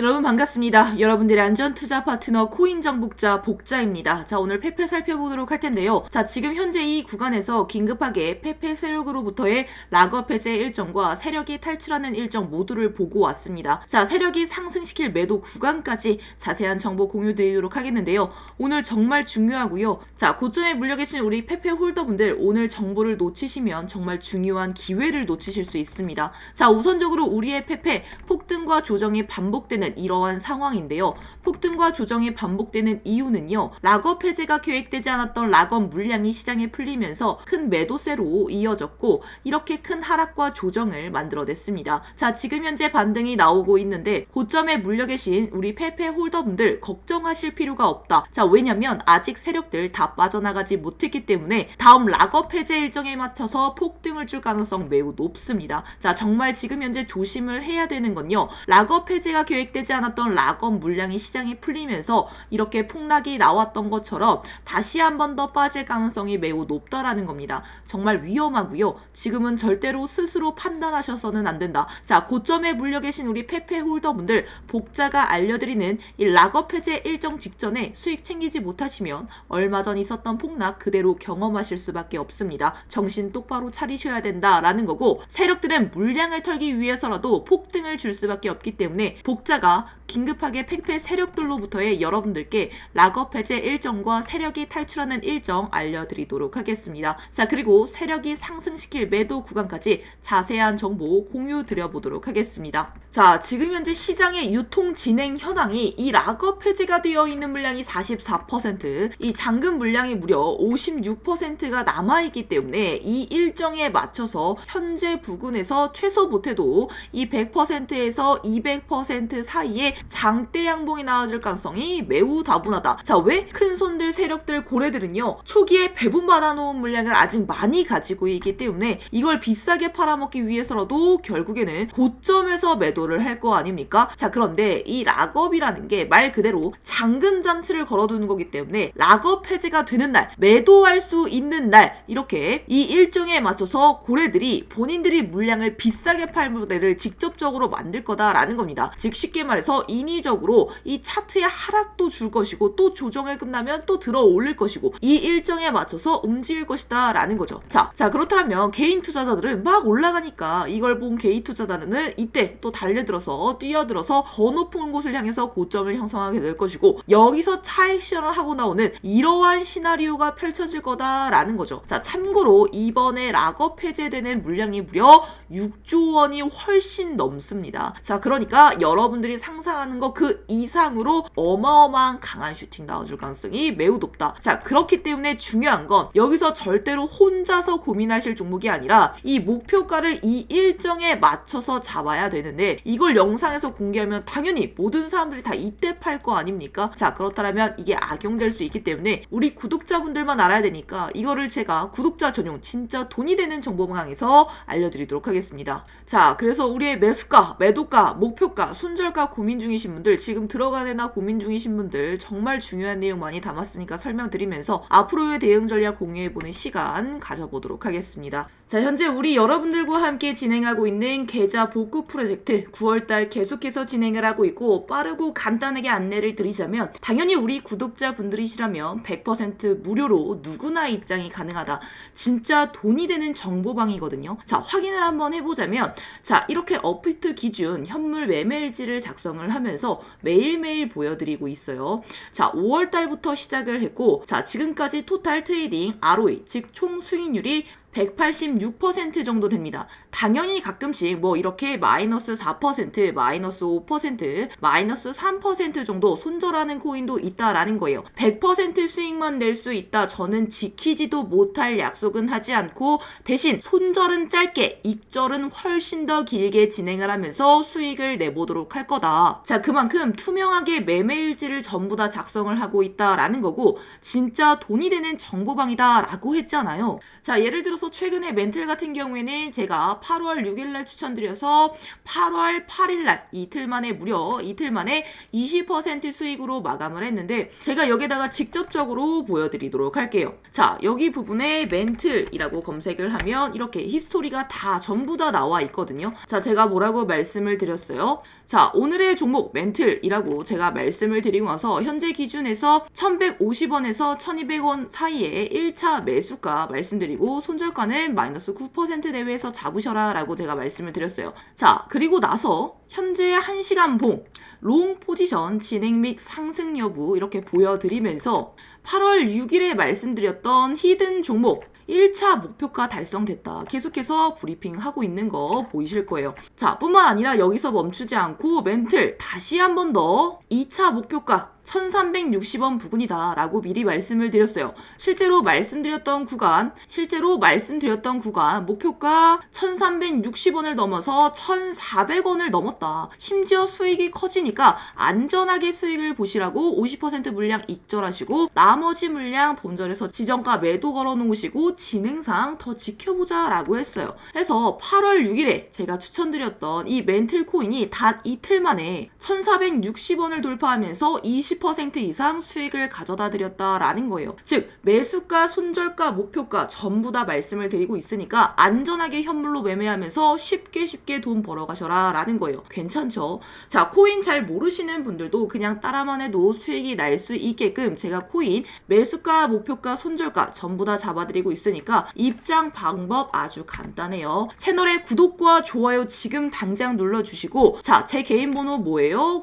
여러분 반갑습니다. 여러분들의 안전 투자 파트너 코인 정복자 복자입니다. 자, 오늘 페페 살펴보도록 할 텐데요. 자, 지금 현재 이 구간에서 긴급하게 페페 세력으로부터의 락업 해제 일정과 세력이 탈출하는 일정 모두를 보고 왔습니다. 자, 세력이 상승시킬 매도 구간까지 자세한 정보 공유 드리도록 하겠는데요. 오늘 정말 중요하고요. 자, 고점에 물려 계신 우리 페페 홀더분들 오늘 정보를 놓치시면 정말 중요한 기회를 놓치실 수 있습니다. 자, 우선적으로 우리의 페페 폭등과 조정이 반복되는 이러한 상황인데요. 폭등과 조정이 반복되는 이유는요. 락업 해제가 계획되지 않았던 락업 물량이 시장에 풀리면서 큰 매도세로 이어졌고 이렇게 큰 하락과 조정을 만들어냈습니다. 자, 지금 현재 반등이 나오고 있는데 고점에 물려 계신 우리 페페 홀더분들 걱정하실 필요가 없다. 자, 왜냐면 아직 세력들 다 빠져나가지 못했기 때문에 다음 락업 해제 일정에 맞춰서 폭등을 줄 가능성 매우 높습니다. 자, 정말 지금 현재 조심을 해야 되는 건요. 락업 해제가 계획 되지 않았던 락업 물량이 시장에 풀리면서 이렇게 폭락이 나왔던 것처럼 다시 한 번 더 빠질 가능성이 매우 높다라는 겁니다. 정말 위험하고요. 지금은 절대로 스스로 판단하셔서는 안 된다. 자, 고점에 물려 계신 우리 페페 홀더분들 복자가 알려드리는 이 락업 해제 일정 직전에 수익 챙기지 못하시면 얼마 전 있었던 폭락 그대로 경험하실 수밖에 없습니다. 정신 똑바로 차리셔야 된다라는 거고 세력들은 물량을 털기 위해서라도 폭등을 줄 수밖에 없기 때문에 복자가 が 긴급하게 팩페 세력들로부터의 여러분들께 락업 해제 일정과 세력이 탈출하는 일정 알려드리도록 하겠습니다. 자 그리고 세력이 상승시킬 매도 구간까지 자세한 정보 공유 드려보도록 하겠습니다. 자 지금 현재 시장의 유통 진행 현황이 이 락업 해제가 되어 있는 물량이 44%이 잔금 물량이 무려 56%가 남아있기 때문에 이 일정에 맞춰서 현재 부근에서 최소 못해도 이 100%에서 200% 사이에 장대 양봉이 나와줄 가능성이 매우 다분하다. 자, 왜? 큰 손들 세력들 고래들은요, 초기에 배분 받아 놓은 물량을 아직 많이 가지고 있기 때문에 이걸 비싸게 팔아먹기 위해서라도 결국에는 고점에서 매도를 할 거 아닙니까? 자, 그런데 이 락업이라는 게 말 그대로 장근 잔치를 걸어두는 거기 때문에 락업 해제가 되는 날, 매도할 수 있는 날, 이렇게 이 일정에 맞춰서 고래들이 본인들이 물량을 비싸게 팔 무대를 직접적으로 만들 거다라는 겁니다. 즉, 쉽게 말해서 인위적으로 이 차트의 하락도 줄 것이고 또 조정을 끝나면 또 들어 올릴 것이고 이 일정에 맞춰서 움직일 것이다 라는 거죠. 자, 자 그렇다면 개인 투자자들은 막 올라가니까 이걸 본 개인 투자자는 이때 또 달려들어서 뛰어들어서 더 높은 곳을 향해서 고점을 형성하게 될 것이고 여기서 실현을 하고 나오는 이러한 시나리오가 펼쳐질 거다라는 거죠. 자, 참고로 이번에 락업 해제되는 물량이 무려 6조 원이 훨씬 넘습니다. 자, 그러니까 여러분들이 상상 하는 거 그 이상으로 어마어마한 강한 슈팅 나와줄 가능성이 매우 높다. 자, 그렇기 때문에 중요한 건 여기서 절대로 혼자서 고민하실 종목이 아니라 이 목표가를 이 일정에 맞춰서 잡아야 되는데 이걸 영상에서 공개하면 당연히 모든 사람들이 다 이때 팔 거 아닙니까? 자, 그렇다면 이게 악용될 수 있기 때문에 우리 구독자분들만 알아야 되니까 이거를 제가 구독자 전용 진짜 돈이 되는 정보방에서 알려드리도록 하겠습니다. 자, 그래서 우리의 매수가, 매도가, 목표가, 손절가 고민 중이신 분들, 지금 들어가야 되나 고민 중이신 분들 정말 중요한 내용 많이 담았으니까 설명드리면서 앞으로의 대응 전략 공유해보는 시간 가져보도록 하겠습니다. 자, 현재 우리 여러분들과 함께 진행하고 있는 계좌 복구 프로젝트 9월달 계속해서 진행을 하고 있고 빠르고 간단하게 안내를 드리자면 당연히 우리 구독자분들이시라면 100% 무료로 누구나 입장이 가능하다. 진짜 돈이 되는 정보방이거든요. 자, 확인을 한번 해보자면 자, 이렇게 업비트 기준 현물 매매일지를 작성을 하면서 매일매일 보여드리고 있어요. 자, 5월달부터 시작을 했고 자, 지금까지 토탈 트레이딩 ROE 즉 총 수익률이 186% 정도 됩니다. 당연히 가끔씩 뭐 이렇게 마이너스 4%, 마이너스 5%, 마이너스 3% 정도 손절하는 코인도 있다라는 거예요. 100% 수익만 낼 수 있다. 저는 지키지도 못할 약속은 하지 않고 대신 손절은 짧게, 익절은 훨씬 더 길게 진행을 하면서 수익을 내보도록 할 거다. 자, 그만큼 투명하게 매매일지를 전부 다 작성을 하고 있다라는 거고 진짜 돈이 되는 정보방이다라고 했잖아요. 자, 예를 들어 서 들어서 최근에 멘틀 같은 경우에는 제가 8월 6일날 추천드려서 8월 8일날 이틀 만에 무려 이틀 만에 20% 수익으로 마감을 했는데 제가 여기다가 직접적으로 보여드리도록 할게요. 자 여기 부분에 멘틀이라고 검색을 하면 이렇게 히스토리가 다 전부 다 나와 있거든요. 자 제가 뭐라고 말씀을 드렸어요. 자 오늘의 종목 멘틀이라고 제가 말씀을 드리고 나서 현재 기준에서 1150원에서 1200원 사이에 1차 매수가 말씀드리고 손절가는 마이너스 9% 내외에서 잡으셔라 라고 제가 말씀을 드렸어요. 자 그리고 나서 현재 1시간 봉, 롱 포지션 진행 및 상승 여부 이렇게 보여드리면서 8월 6일에 말씀드렸던 히든 종목 1차 목표가 달성됐다. 계속해서 브리핑 하고 있는 거 보이실 거예요. 자, 뿐만 아니라 여기서 멈추지 않고 멘틀 다시 한 번 더 2차 목표가 1360원 부근이다 라고 미리 말씀을 드렸어요. 실제로 말씀드렸던 구간, 실제로 말씀드렸던 구간 목표가 1360원을 넘어서 1400원을 넘었다. 심지어 수익이 커지니까 안전하게 수익을 보시라고 50% 물량 익절하시고 나머지 물량 본절에서 지정가 매도 걸어 놓으시고 진행상 더 지켜보자 라고 했어요. 그래서 8월 6일에 제가 추천드렸던 이 멘틀 코인이 단 이틀 만에 1460원을 돌파하면서 20% 이상 수익을 가져다 드렸다라는 거예요. 즉 매수가, 손절가, 목표가 전부 다 말씀을 드리고 있으니까 안전하게 현물로 매매하면서 쉽게 쉽게 돈 벌어가셔라 라는 거예요. 괜찮죠? 자 코인 잘 모르시는 분들도 그냥 따라만 해도 수익이 날 수 있게끔 제가 코인 매수가, 목표가, 손절가 전부 다 잡아드리고 있으니까 입장 방법 아주 간단해요. 채널에 구독과 좋아요 지금 당장 눌러주시고 자 제 개인 번호 뭐예요?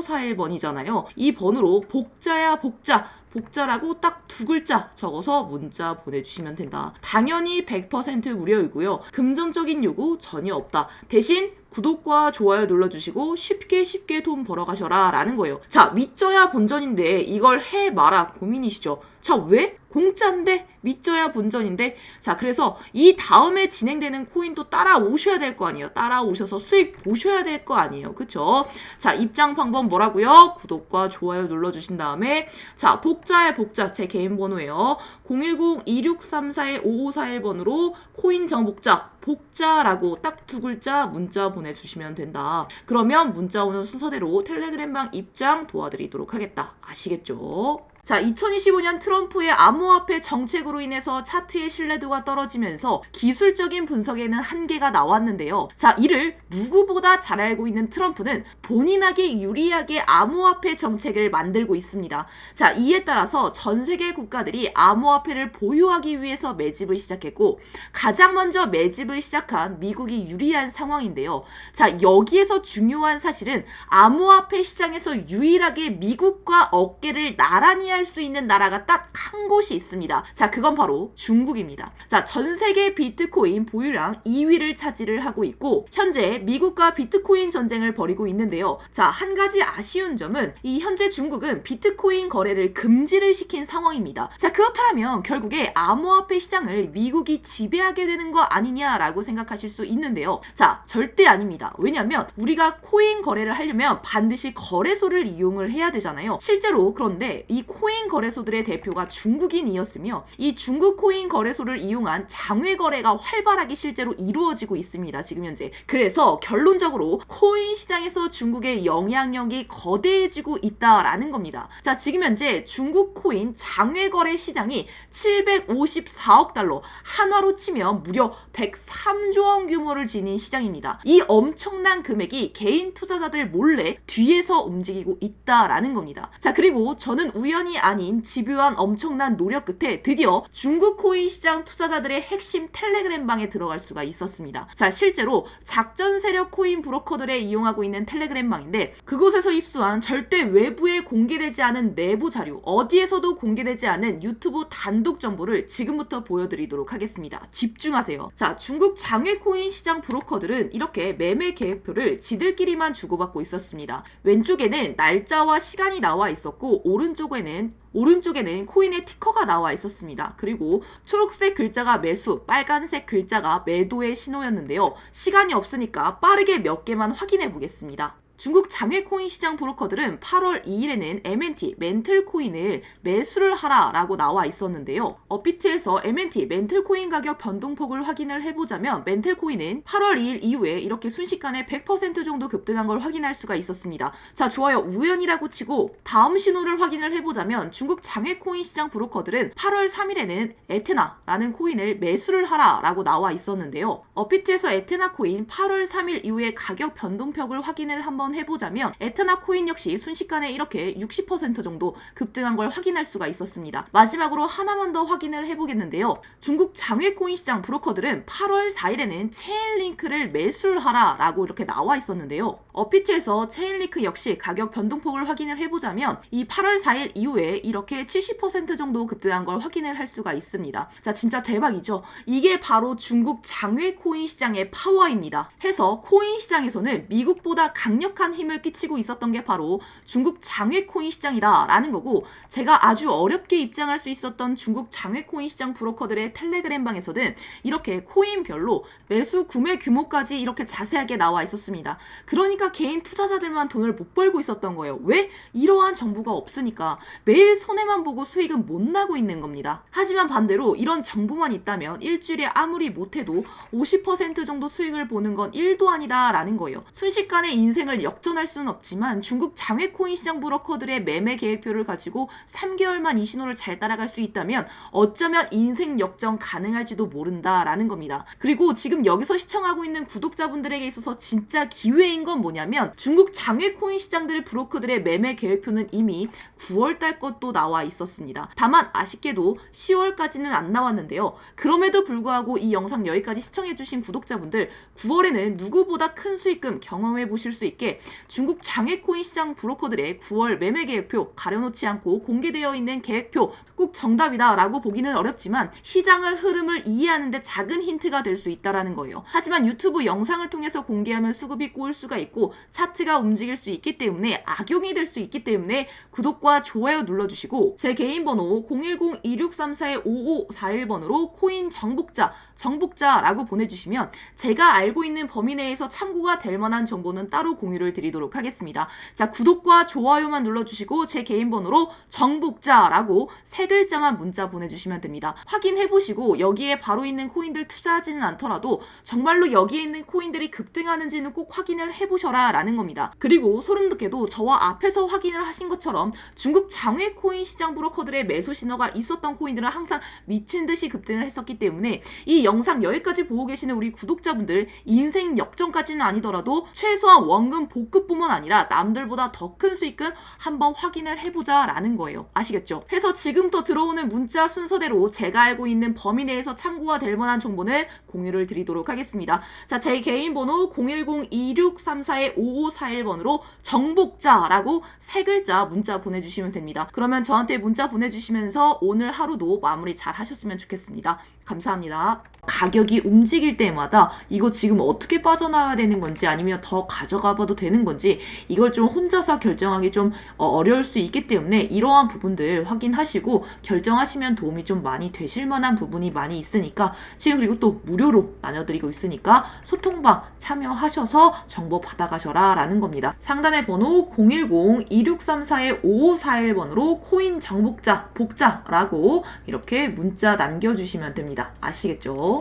010-2634-5541번이잖아요. 이 번호로 복자야 복자 복자라고 딱 두 글자 적어서 문자 보내주시면 된다. 당연히 100% 무료이고요. 금전적인 요구 전혀 없다. 대신 구독과 좋아요 눌러주시고 쉽게 쉽게 돈 벌어가셔라 라는 거예요. 자, 믿져야 본전인데 이걸 해 마라 고민이시죠? 자, 왜? 공짜인데 믿져야 본전인데? 자 그래서 이 다음에 진행되는 코인도 따라오셔야 될 거 아니에요? 따라오셔서 수익 보셔야 될 거 아니에요? 그쵸? 자 입장 방법 뭐라고요? 구독과 좋아요 눌러주신 다음에. 자 복자의 복자 제 개인 번호예요. 010-2634-5541번으로 코인 정복자 복자라고 딱 두 글자 문자 보내주시면 된다 그러면 문자 오는 순서대로 텔레그램방 입장 도와드리도록 하겠다 아시겠죠? 자, 2025년 트럼프의 암호화폐 정책으로 인해서 차트의 신뢰도가 떨어지면서 기술적인 분석에는 한계가 나왔는데요. 자, 이를 누구보다 잘 알고 있는 트럼프는 본인에게 유리하게 암호화폐 정책을 만들고 있습니다. 자, 이에 따라서 전 세계 국가들이 암호화폐를 보유하기 위해서 매집을 시작했고 가장 먼저 매집을 시작한 미국이 유리한 상황인데요. 자, 여기에서 중요한 사실은 암호화폐 시장에서 유일하게 미국과 어깨를 나란히 할 수 있는 나라가 딱 한 곳이 있습니다. 자, 그건 바로 중국입니다. 자, 전 세계 비트코인 보유량 2위를 차지를 하고 있고 현재 미국과 비트코인 전쟁을 벌이고 있는데요. 자, 한 가지 아쉬운 점은 이 현재 중국은 비트코인 거래를 금지를 시킨 상황입니다. 자, 그렇다면 결국에 암호화폐 시장을 미국이 지배하게 되는 거 아니냐라고 생각하실 수 있는데요. 자, 절대 아닙니다. 왜냐하면 우리가 코인 거래를 하려면 반드시 거래소를 이용을 해야 되잖아요. 실제로 그런데 이 코인 거래소들의 대표가 중국인이었으며 이 중국 코인 거래소를 이용한 장외 거래가 활발하게 실제로 이루어지고 있습니다. 지금 현재. 그래서 결론적으로 코인 시장에서 중국의 영향력이 거대해지고 있다라는 겁니다. 자, 지금 현재 중국 코인 장외 거래 시장이 754억 달러, 한화로 치면 무려 103조 원 규모를 지닌 시장입니다. 이 엄청난 금액이 개인 투자자들 몰래 뒤에서 움직이고 있다라는 겁니다. 자, 그리고 저는 우연히 아닌 집요한 엄청난 노력 끝에 드디어 중국 코인 시장 투자자들의 핵심 텔레그램 방에 들어갈 수가 있었습니다. 자, 실제로 작전 세력 코인 브로커들에 이용하고 있는 텔레그램 방인데 그곳에서 입수한 절대 외부에 공개되지 않은 내부 자료, 어디에서도 공개되지 않은 유튜브 단독 정보를 지금부터 보여드리도록 하겠습니다. 집중하세요. 자, 중국 장외 코인 시장 브로커들은 이렇게 매매 계획표를 지들끼리만 주고받고 있었습니다. 왼쪽에는 날짜와 시간이 나와 있었고 오른쪽에는 오른쪽에는 코인의 티커가 나와 있었습니다. 그리고 초록색 글자가 매수, 빨간색 글자가 매도의 신호였는데요. 시간이 없으니까 빠르게 몇 개만 확인해 보겠습니다. 중국 장외 코인 시장 브로커들은 8월 2일에는 MNT 멘틀 코인을 매수를 하라라고 나와 있었는데요. 업비트에서 MNT 멘틀 코인 가격 변동폭을 확인을 해보자면 멘틀 코인은 8월 2일 이후에 이렇게 순식간에 100% 정도 급등한 걸 확인할 수가 있었습니다. 자, 좋아요. 우연이라고 치고 다음 신호를 확인을 해보자면 중국 장외 코인 시장 브로커들은 8월 3일에는 에테나라는 코인을 매수를 하라라고 나와 있었는데요. 업비트에서 에테나 코인 8월 3일 이후에 가격 변동폭을 확인을 한번 해보자면 에테나 코인 역시 순식간에 이렇게 60% 정도 급등한 걸 확인할 수가 있었습니다. 마지막으로 하나만 더 확인을 해보겠는데요. 중국 장외 코인 시장 브로커들은 8월 4일에는 체인링크를 매수를 하라 라고 이렇게 나와 있었는데요. 업비트에서 체인링크 역시 가격 변동폭을 확인을 해보자면 이 8월 4일 이후에 이렇게 70% 정도 급등한 걸 확인을 할 수가 있습니다. 자, 진짜 대박이죠. 이게 바로 중국 장외 코인 시장의 파워입니다. 해서 코인 시장에서는 미국보다 강력 한 힘을 끼치고 있었던 게 바로 중국 장외 코인 시장이다라는 거고 제가 아주 어렵게 입장할 수 있었던 중국 장외 코인 시장 브로커들의 텔레그램 방에서는 이렇게 코인별로 매수 구매 규모까지 이렇게 자세하게 나와 있었습니다. 그러니까 개인 투자자들만 돈을 못 벌고 있었던 거예요. 왜? 이러한 정보가 없으니까 매일 손해만 보고 수익은 못 나고 있는 겁니다. 하지만 반대로 이런 정보만 있다면 일주일에 아무리 못해도 50% 정도 수익을 보는 건 1도 아니다라는 거예요. 순식간에 인생을 역전할 수는 없지만 중국 장외 코인 시장 브로커들의 매매 계획표를 가지고 3개월만 이 신호를 잘 따라갈 수 있다면 어쩌면 인생 역전 가능할지도 모른다라는 겁니다. 그리고 지금 여기서 시청하고 있는 구독자분들에게 있어서 진짜 기회인 건 뭐냐면 중국 장외 코인 시장들 브로커들의 매매 계획표는 이미 9월달 것도 나와 있었습니다. 다만 아쉽게도 10월까지는 안 나왔는데요. 그럼에도 불구하고 이 영상 여기까지 시청해주신 구독자분들 9월에는 누구보다 큰 수익금 경험해 보실 수 있게 중국 장외 코인 시장 브로커들의 9월 매매 계획표 가려놓지 않고 공개되어 있는 계획표 꼭 정답이다라고 보기는 어렵지만 시장의 흐름을 이해하는데 작은 힌트가 될 수 있다라는 거예요. 하지만 유튜브 영상을 통해서 공개하면 수급이 꼬일 수가 있고 차트가 움직일 수 있기 때문에 악용이 될 수 있기 때문에 구독과 좋아요 눌러주시고 제 개인 번호 010-2634-5541번으로 코인 정복자 정복자라고 보내주시면 제가 알고 있는 범위 내에서 참고가 될 만한 정보는 따로 공유를 드리도록 하겠습니다. 자 구독과 좋아요만 눌러주시고 제 개인 번호로 정복자라고 세 글자만 문자 보내주시면 됩니다. 확인해보시고 여기에 바로 있는 코인들 투자하지는 않더라도 정말로 여기에 있는 코인들이 급등하는지는 꼭 확인을 해보셔라 라는 겁니다. 그리고 소름돋게도 저와 앞에서 확인을 하신 것처럼 중국 장외 코인 시장 브로커들의 매수 신호가 있었던 코인들은 항상 미친 듯이 급등을 했었기 때문에 이 영상 여기까지 보고 계시는 우리 구독자분들 인생 역전까지는 아니더라도 최소한 원금 복급뿐만 아니라 남들보다 더 큰 수익은 한번 확인을 해보자 라는 거예요. 아시겠죠? 해서 지금부터 들어오는 문자 순서대로 제가 알고 있는 범위 내에서 참고가 될 만한 정보는 공유를 드리도록 하겠습니다. 자, 제 개인 번호 010-2634-5541번으로 정복자라고 세 글자 문자 보내주시면 됩니다. 그러면 저한테 문자 보내주시면서 오늘 하루도 마무리 잘 하셨으면 좋겠습니다. 감사합니다. 가격이 움직일 때마다 이거 지금 어떻게 빠져나와야 되는 건지 아니면 더 가져가 봐도 되는 건지 이걸 좀 혼자서 결정하기 좀 어, 어려울 수 있기 때문에 이러한 부분들 확인하시고 결정하시면 도움이 좀 많이 되실 만한 부분이 많이 있으니까 지금 그리고 또 무료로 나눠드리고 있으니까 소통방 참여하셔서 정보 받아가셔라 라는 겁니다. 상단의 번호 010-2634-5541번으로 코인 정복자, 복자라고 이렇게 문자 남겨주시면 됩니다. 아시겠죠?